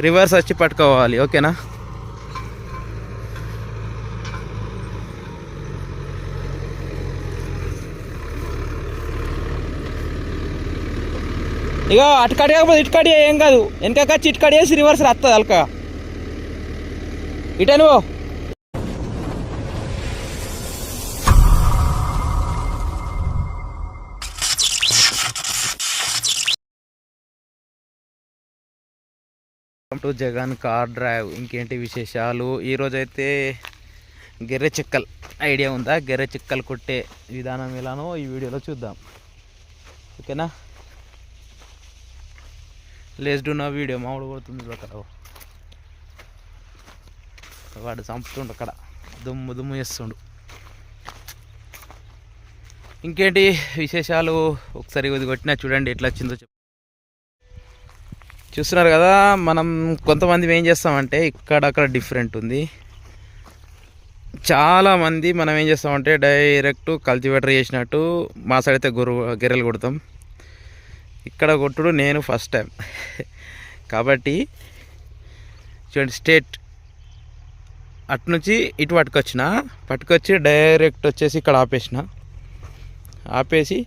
Reverse వచ్చి పట్టుకోవాలి ఓకేనా? ఇక అటు కాకపోతే ఇటు ఏం కాదు. వెనక వచ్చి ఇటు వేసి రివర్స్ వస్తుంది అల్క. ఇటే నువ్వు. Welcome to Jagan car drive ఇంకేంటి విశేషాలు? ఈరోజైతే గెర్రె చిక్కల్ ఐడియా ఉందా? గెర్రె చిక్కలు కొట్టే విధానం ఎలానో ఈ వీడియోలో చూద్దాం. ఓకేనా? లేస్ డూ నా వీడియో. మామిడి కొడుతుంది అక్కడ. వాడు చంపుతుండు అక్కడ. దుమ్ము దుమ్ము చేస్తుండు. ఇంకేంటి విశేషాలు? ఒకసారి ఇది కొట్టినా చూడండి ఎట్లా వచ్చిందో చెప్పు. చూస్తున్నారు కదా మనం కొంతమంది ఏం చేస్తామంటే ఇక్కడ అక్కడ డిఫరెంట్ ఉంది చాలామంది మనం ఏం చేస్తామంటే డైరెక్ట్ కల్టివేటర్ చేసినట్టు మా సైడ్ అయితే గొర్రె గెర్రెలు కొడతాం. ఇక్కడ కొట్టుడు నేను ఫస్ట్ టైం కాబట్టి చూడండి స్టేట్ అటు నుంచి ఇటు పట్టుకొచ్చిన పట్టుకొచ్చి డైరెక్ట్ వచ్చేసి ఇక్కడ ఆపేసిన. ఆపేసి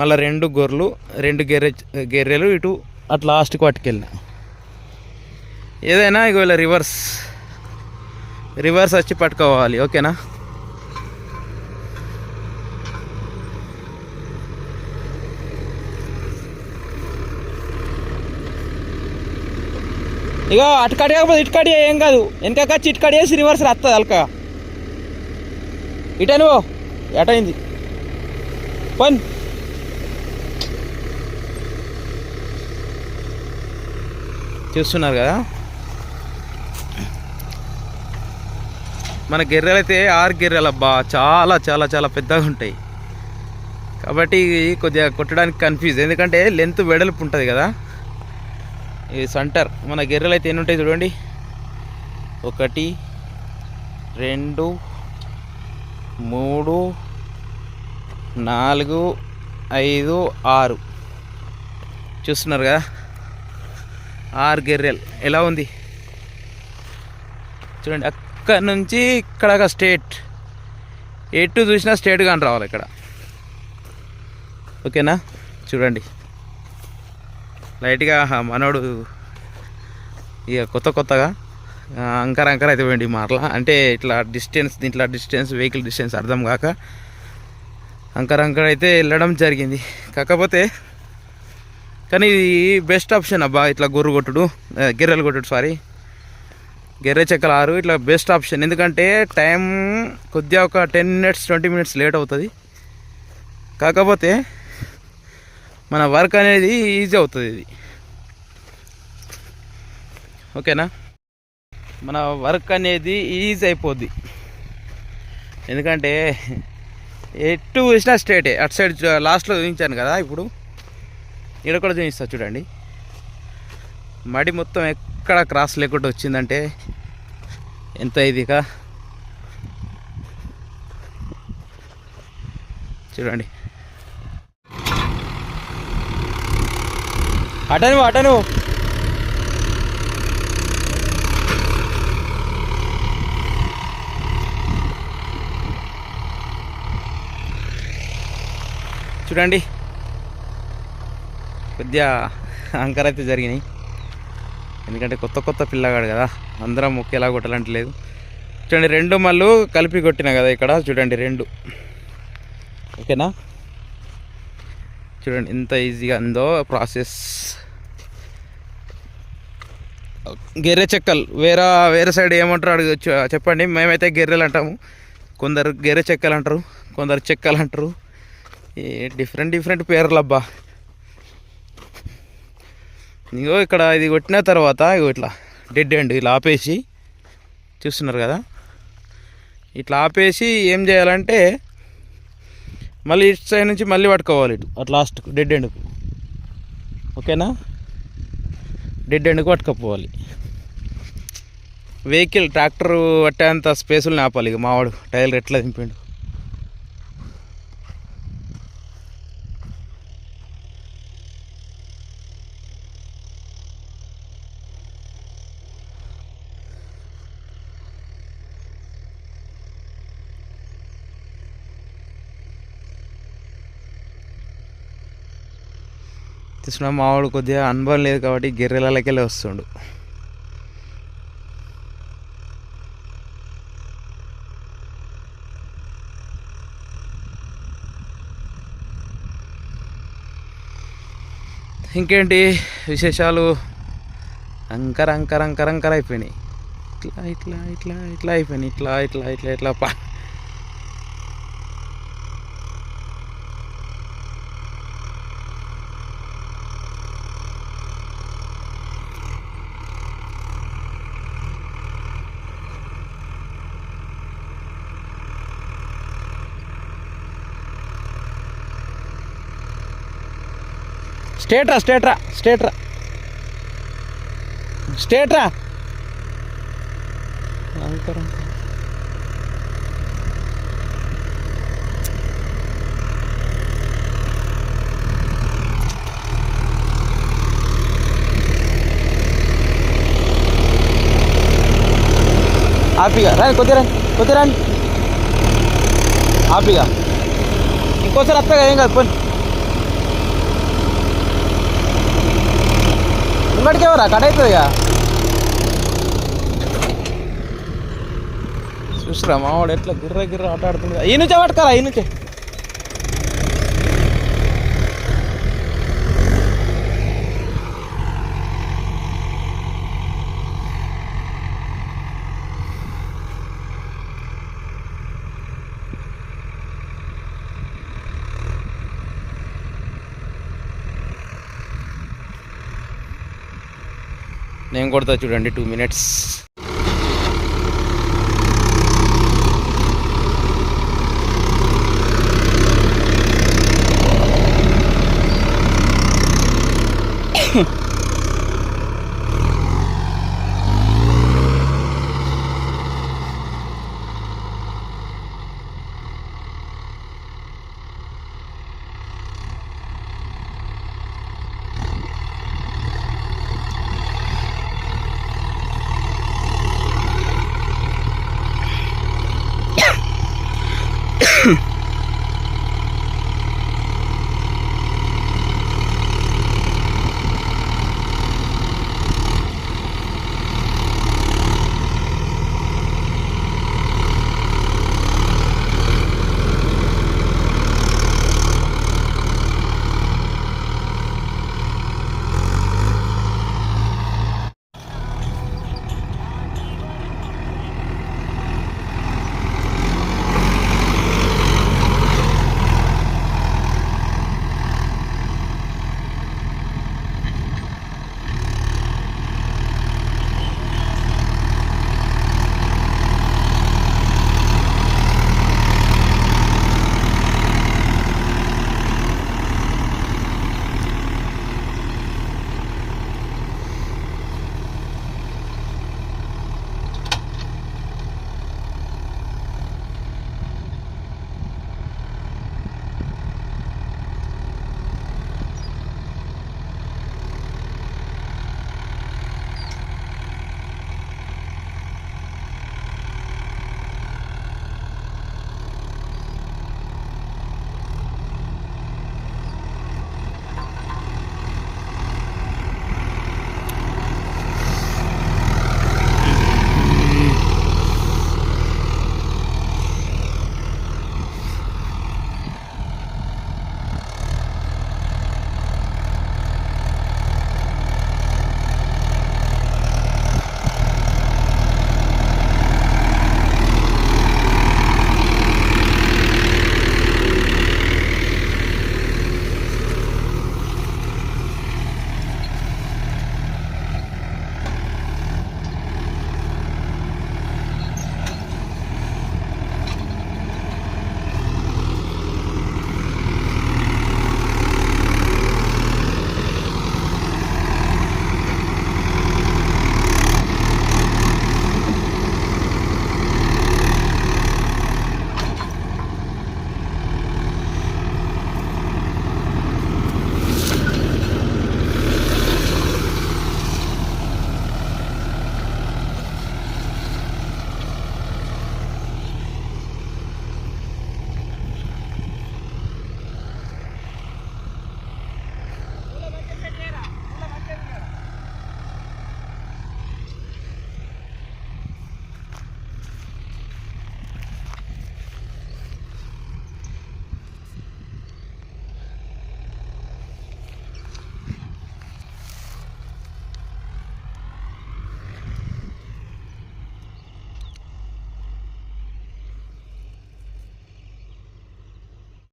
మళ్ళీ రెండు గొర్రెలు రెండు గెర్రె గెర్రెలు ఇటు అట్లా లాస్ట్కి పట్టుకెళ్ళిన ఏదైనా ఇక రివర్స్ రివర్స్ వచ్చి పట్టుకోవాలి ఓకేనా? ఇక అటుకడి కాకపోతే ఇటు ఏం కాదు. వెనక వచ్చి ఇటు వేసి రివర్స్ వస్తుంది అల్క. ఇటే నువ్వు ఎటైంది పని. చూస్తున్నారు కదా? మన గెర్రెలు అయితే ఆరు గెర్రెలు అబ్బా చాలా చాలా చాలా పెద్దగా ఉంటాయి. కాబట్టి కొద్దిగా కొట్టడానికి కన్ఫ్యూజ్ ఎందుకంటే లెంత్ వెడల్పు ఉంటుంది కదా? ఇది సెంటర్ మన గెర్రెలు అయితే ఎన్ని ఉంటాయి చూడండి? ఒకటి రెండు మూడు నాలుగు ఐదు ఆరు. చూస్తున్నారు కదా? ఆర్ గెర్రెల్. ఎలా ఉంది? చూడండి అక్కడ నుంచి ఇక్కడ స్టేట్. ఎటు చూసినా స్టేట్ కానీ రావాలి ఇక్కడ. ఓకేనా? చూడండి. లైట్గా మనోడు ఇక కొత్త కొత్తగా అంకర అంకర అయితే పోయింది మాటల అంటే ఇట్లా డిస్టెన్స్ దీంట్లో డిస్టెన్స్ వెహికల్ డిస్టెన్స్ అర్థం కాక అంకర అంకర అయితే వెళ్ళడం జరిగింది. కాకపోతే కానీ ఇది బెస్ట్ ఆప్షన్ అబ్బా ఇట్లా గొర్రు కొట్టుడు ఆ, గెర్రెలు కొట్టుడు సారీ గెర్రె చెక్కలు ఆరు ఇట్లా బెస్ట్ ఆప్షన్ ఎందుకంటే టైం కొద్దిగా ఒక ten minutes twenty minutes late అవుతుంది. కాకపోతే మన వర్క్ అనేది ఈజీ అవుతుంది ఇది. ఓకేనా? మన వర్క్ అనేది ఈజీ అయిపోద్ది. ఎందుకంటే ఎటు చూసినా స్ట్రేటే అటు సైడ్ లాస్ట్లో చూపించాను కదా ఇప్పుడు. ఇక్కడ కూడా చూపిస్తా చూడండి. మడి మొత్తం ఎక్కడ క్రాస్ లేకుండా వచ్చిందంటే ఎంత ఇదిగా? చూడండి. అటను అటను. చూడండి. కొద్దిగా అంకర అయితే జరిగినాయి. ఎందుకంటే కొత్త కొత్త పిల్లగాడు కదా అందరం ఒకేలా కొట్టాలంటే లేదు. చూడండి రెండు మళ్ళు కలిపి కొట్టిన కదా ఇక్కడ చూడండి రెండు. ఓకేనా? చూడండి ఎంత ఈజీగా ఉందో ప్రాసెస్ గెర్రె చెక్కలు వేరే వేరే సైడ్ ఏమంటారు అడగచ్చు చెప్పండి మేమైతే గెర్రెలు అంటాము. కొందరు గెర్రె చెక్కలు అంటారు కొందరు చెక్కలు అంటారు. డిఫరెంట్ డిఫరెంట్ పేర్లు అబ్బా. ఇగో ఇక్కడ ఇది కొట్టిన తర్వాత ఇగో ఇట్లా డెడ్ ఎండ్ ఇలా ఆపేసి చూస్తున్నారు కదా? ఇట్లా ఆపేసి ఏం చేయాలంటే మళ్ళీ ఇటు సైడ్ నుంచి మళ్ళీ పట్టుకోవాలి ఇటు అట్ లాస్ట్ డెడ్ ఎండ్కు ఓకేనా? డెడ్ ఎండ్కు పట్టుకపోవాలి. వెహికల్ ట్రాక్టర్ పట్టేంత స్పేసులు ఆపాలి ఇక మావాడు. టైర్లు ఎట్లా దింపిండు? చూసిన మావాడు కొద్దిగా అనుభవం లేదు కాబట్టి గెర్రెలకెళ్ళి వస్తుండు. ఇంకేంటి విశేషాలు? అంకర అంకర అంకర అంకర అయిపోయినాయి. ఇట్లా ఇట్లా ఇట్లా ఇట్లా అయిపోయినాయి. ఇట్లా ఇట్లా ఇట్లా ఇట్లా పా స్టేట్ రా స్టేట్ రా స్టేట్ రా స్టేట్ రా అంకర అంకర. ఆపిగా. రాని కొద్దిగా రాని కొద్దిగా రాని ఆపిగా ఇంకోసారి వస్తాగా ఏం కాదు పోనీ ఇమ్మడికి ఎవరా? కట్ అవుతుందిగా చూసిరా మావాడు ఎట్లా గుర్ర గిర్ర ఆట ఆడుతుంది ఈ నుంచే పట్టుకోరా ఈ నుంచే నేను కొడతా చూడండి టూ మినిట్స్